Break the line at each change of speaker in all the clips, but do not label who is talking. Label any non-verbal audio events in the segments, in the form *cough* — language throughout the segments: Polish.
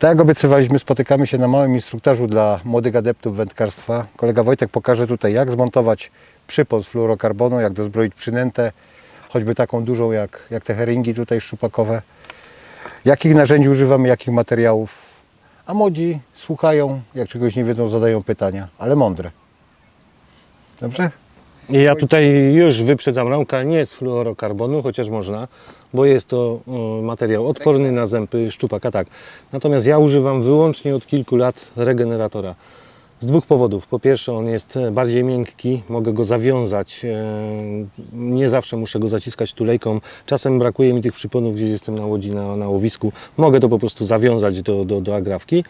Tak jak obiecywaliśmy, spotykamy się na małym instruktażu dla młodych adeptów wędkarstwa. Kolega Wojtek pokaże tutaj, jak zmontować przypon z fluorokarbonu, jak dozbroić przynętę, choćby taką dużą jak, jak te heringi tutaj szczupakowe. Jakich narzędzi używamy, jakich materiałów. A młodzi słuchają, jak czegoś nie wiedzą, zadają pytania, ale mądre. Dobrze?
Ja tutaj już wyprzedzam ramka nie z fluorokarbonu, chociaż można, bo jest to materiał odporny na zęby szczupaka, tak. Natomiast ja używam wyłącznie od kilku lat regeneratora. Z dwóch powodów. Po pierwsze, on jest e, bardziej miękki, mogę go zawiązać. e, Nie zawsze muszę go zaciskać tulejką. Czasem brakuje mi tych przyponów, gdzieś jestem na łodzi, na, na łowisku. Mogę to po prostu zawiązać do, do, do agrawki.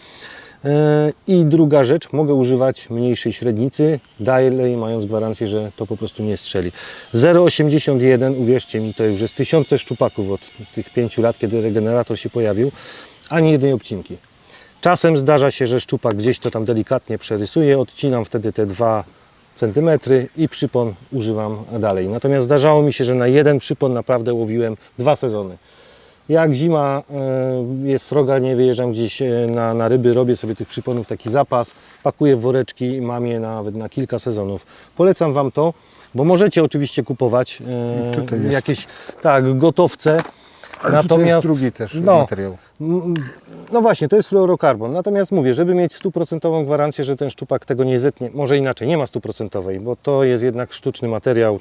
E, I druga rzecz, mogę używać mniejszej średnicy, dalej mając gwarancję, że to po prostu nie strzeli. 0,81, uwierzcie mi, to już jest tysiące szczupaków od tych pięciu lat, kiedy regenerator się pojawił, ani jednej obcinki. Czasem zdarza się, że szczupak gdzieś to tam delikatnie przerysuje, odcinam wtedy te 2 cm i przypon używam dalej. Natomiast zdarzało mi się, że na jeden przypon naprawdę łowiłem dwa sezony. Jak zima e, jest sroga, nie wyjeżdżam gdzieś e, na, na ryby, robię sobie tych przyponów taki zapas, pakuję w woreczki i mam je nawet na kilka sezonów. Polecam Wam to, bo możecie oczywiście kupować e, jakieś tak, gotowce.
Ale
Natomiast
drugi też
no,
materiał.
No właśnie, to jest fluorokarbon. Natomiast mówię, żeby mieć stuprocentową gwarancję, że ten szczupak tego nie zetnie, może inaczej, nie ma stuprocentowej, bo to jest jednak sztuczny materiał.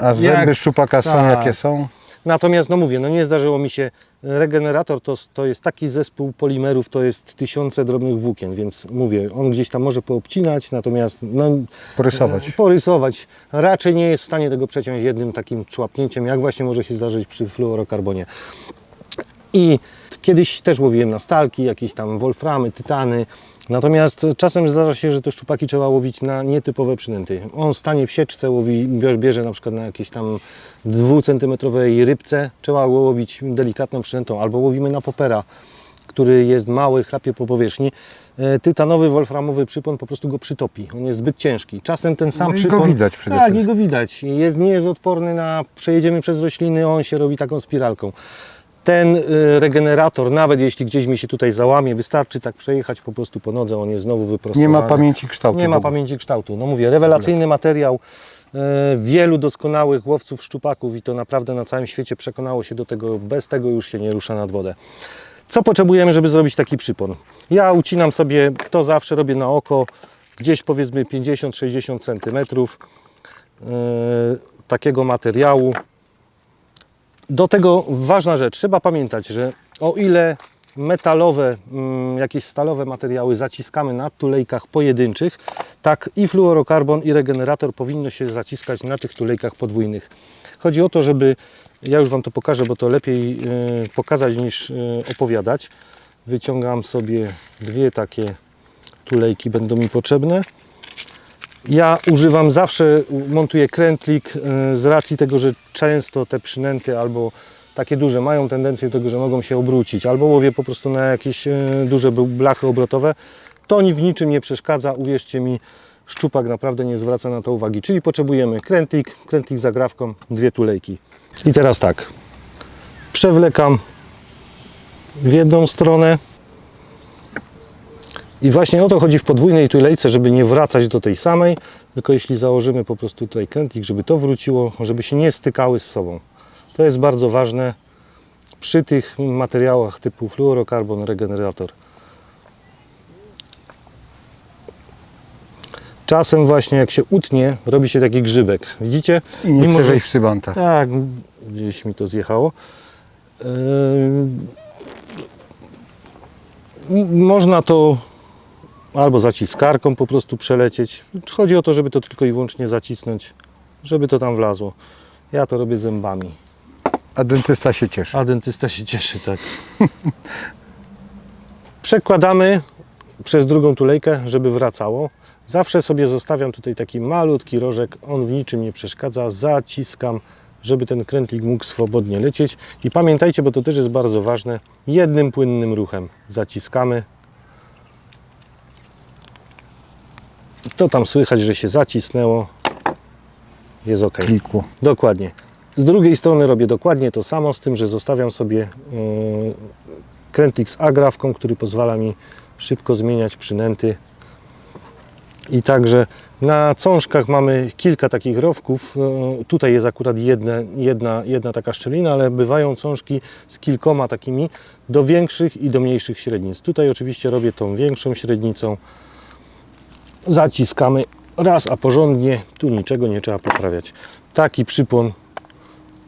A zęby
jak-
szczupaka są
tak.
jakie są?
Natomiast, no mówię, no nie zdarzyło mi się. Regenerator to, to jest taki zespół polimerów, to jest tysiące drobnych włókien, więc mówię, on gdzieś tam może poobcinać, natomiast no,
Porysować.
porysować. Raczej nie jest w stanie tego przeciąć jednym takim człapnięciem, jak właśnie może się zdarzyć przy fluorokarbonie. I kiedyś też łowiłem na stalki, jakieś tam wolframy, tytany. Natomiast czasem zdarza się, że te szczupaki trzeba łowić na nietypowe przynęty. On stanie w sieczce, łowi, bierze, na przykład na jakiejś tam dwucentymetrowej rybce. Trzeba go łowić delikatną przynętą albo łowimy na popera, który jest mały, chlapie po powierzchni. E, Tytanowy, wolframowy przypon po prostu go przytopi. On jest zbyt ciężki. Czasem ten sam
No i go
przypon...
widać przede
Tak,
wszystkim.
i go widać. Jest, nie jest odporny na... Przejedziemy przez rośliny, on się robi taką spiralką. Ten y, regenerator, nawet jeśli gdzieś mi się tutaj załamie, wystarczy tak przejechać po prostu po nodze, on jest znowu
Nie
wyprostowany.
ma pamięci kształtu.
Nie ma pamięci kształtu. No mówię, rewelacyjny materiał. e, Wielu doskonałych łowców szczupaków i to naprawdę na całym świecie przekonało się do tego, bez tego już się nie rusza nad wodę. Co potrzebujemy, żeby zrobić taki przypon? Ja ucinam sobie, to zawsze robię na oko, gdzieś powiedzmy 50-60 cm e, takiego materiału. Do tego ważna rzecz, trzeba pamiętać, że o ile metalowe, mm, jakieś stalowe materiały zaciskamy na tulejkach pojedynczych, tak i fluorokarbon i regenerator powinno się zaciskać na tych tulejkach podwójnych. Chodzi o to, żeby, ja już Wam to pokażę, bo to lepiej e, pokazać niż e, opowiadać. Wyciągam sobie dwie takie tulejki, będą mi potrzebne. Ja używam zawsze, montuję krętlik e, z racji tego, że często te przynęty albo takie duże mają tendencję do tego, że mogą się obrócić, albo łowię po prostu na jakieś e, duże blachy obrotowe. To w niczym nie przeszkadza, uwierzcie mi, szczupak naprawdę nie zwraca na to uwagi. Czyli potrzebujemy krętlik, krętlik z dwie tulejki. I teraz tak, przewlekam w jedną stronę, i właśnie o to chodzi w podwójnej tulejce, żeby nie wracać do tej samej, tylko jeśli założymy po prostu tutaj krętlik, żeby to wróciło, żeby się nie stykały z sobą. To jest bardzo ważne przy tych materiałach typu fluorokarbon, regenerator. Czasem właśnie jak się utnie, robi się taki grzybek. Widzicie?
I nie przeżyć w sybanta.
tak, gdzieś mi to zjechało. Yy, Można to albo zaciskarką po prostu przelecieć. Chodzi o to, żeby to tylko i wyłącznie zacisnąć, żeby to tam wlazło. Ja to robię zębami.
A dentysta się cieszy.
A dentysta się cieszy, tak. Przekładamy przez drugą tulejkę, żeby wracało. Zawsze sobie zostawiam tutaj taki malutki rożek, on w niczym nie przeszkadza. Zaciskam, żeby ten krętlik mógł swobodnie lecieć. I pamiętajcie, bo to też jest bardzo ważne, jednym płynnym ruchem zaciskamy. To tam słychać, że się zacisnęło. Jest ok.
Klikło.
Dokładnie. Z drugiej strony robię dokładnie to samo, z tym, że zostawiam sobie yy, Krentix Agrawką, który pozwala mi szybko zmieniać przynęty. I także na cążkach mamy kilka takich rowków. E, Tutaj jest akurat jedna, jedna, jedna taka szczelina, ale bywają cążki z kilkoma takimi do większych i do mniejszych średnic. Tutaj oczywiście robię tą większą średnicą. Zaciskamy raz, a porządnie. Tu niczego nie trzeba poprawiać. Taki przypon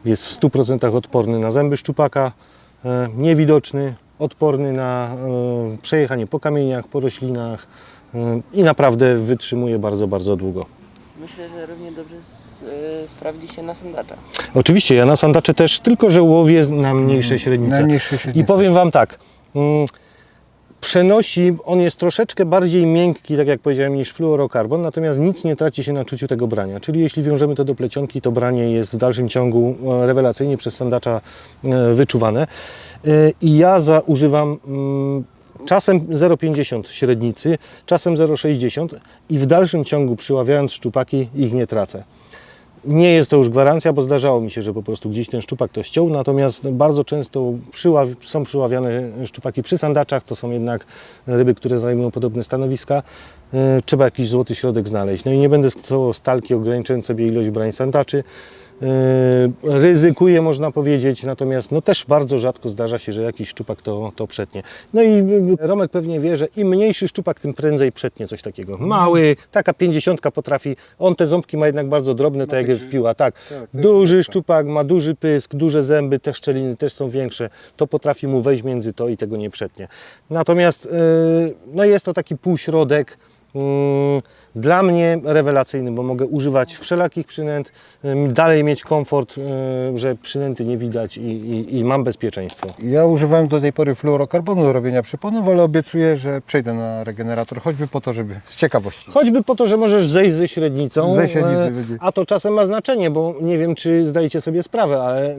jest w 100% odporny na zęby szczupaka, e, niewidoczny, odporny na e, przejechanie po kamieniach, po roślinach e, i naprawdę wytrzymuje bardzo, bardzo długo.
Myślę, że równie dobrze sprawdzi się na sandacza.
Oczywiście ja na sandacze też, tylko że łowię na mniejsze średnice.
Najmniejsze średnice.
I powiem Wam tak, mm, przenosi, on jest troszeczkę bardziej miękki, tak jak powiedziałem, niż fluorokarbon, natomiast nic nie traci się na czuciu tego brania. Czyli jeśli wiążemy to do plecionki, to branie jest w dalszym ciągu e, rewelacyjnie przez sandacza e, wyczuwane. E, I ja za, używam mm, czasem 0,50 średnicy, czasem 0,60 i w dalszym ciągu przyławiając szczupaki ich nie tracę. Nie jest to już gwarancja, bo zdarzało mi się, że po prostu gdzieś ten szczupak to ściął, natomiast bardzo często przyław, są przyławiane szczupaki przy sandaczach, to są jednak ryby, które zajmują podobne stanowiska. E, Trzeba jakiś złoty środek znaleźć. No i nie będę stosował stalki ograniczając sobie ilość brań sandaczy. E, Ryzykuję, można powiedzieć, natomiast no też bardzo rzadko zdarza się, że jakiś szczupak to, to przetnie. No i y, Romek pewnie wie, że im mniejszy szczupak, tym prędzej przetnie coś takiego. Mały, taka pięćdziesiątka potrafi, on te ząbki ma jednak bardzo drobne, tak jak jest piła, tak. Duży szczupak ma duży pysk, duże zęby, te szczeliny też są większe, to potrafi mu wejść między to i tego nie przetnie. Natomiast y, no jest to taki półśrodek, Dla mnie rewelacyjny, bo mogę używać wszelakich przynęt, dalej mieć komfort, że przynęty nie widać i, i, i mam bezpieczeństwo.
Ja używałem do tej pory fluorokarbonu do robienia przyponów, ale obiecuję, że przejdę na regenerator, choćby po to, żeby z ciekawości.
Choćby po to, że możesz zejść ze średnicą,
Ze średnicy
e,
będzie.
a to czasem ma znaczenie, bo nie wiem, czy zdajecie sobie sprawę, ale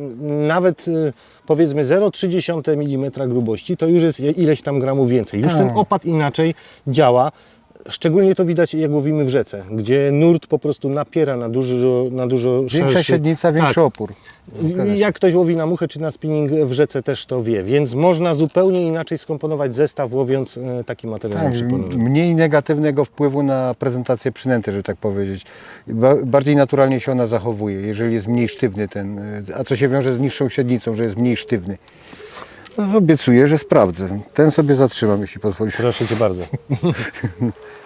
nawet y, powiedzmy 0,3 mm grubości to już jest ileś tam gramów więcej. Już
Tak.
ten opad inaczej działa. Szczególnie to widać jak łowimy w rzece, gdzie nurt po prostu napiera na dużo, na dużo
Większa
szerszy.
średnica, większy
Tak.
opór.
Jak ktoś łowi na muchę czy na spinning w rzece też to wie, więc można zupełnie inaczej skomponować zestaw łowiąc e, taki materiał
Tak, mniej negatywnego wpływu na prezentację przynęty, żeby tak powiedzieć. Ba- Bardziej naturalnie się ona zachowuje, jeżeli jest mniej sztywny ten, y, a co się wiąże z niższą średnicą, że jest mniej sztywny. No, obiecuję, że sprawdzę. Ten sobie zatrzymam, jeśli pozwolisz.
Proszę Cię bardzo. *laughs*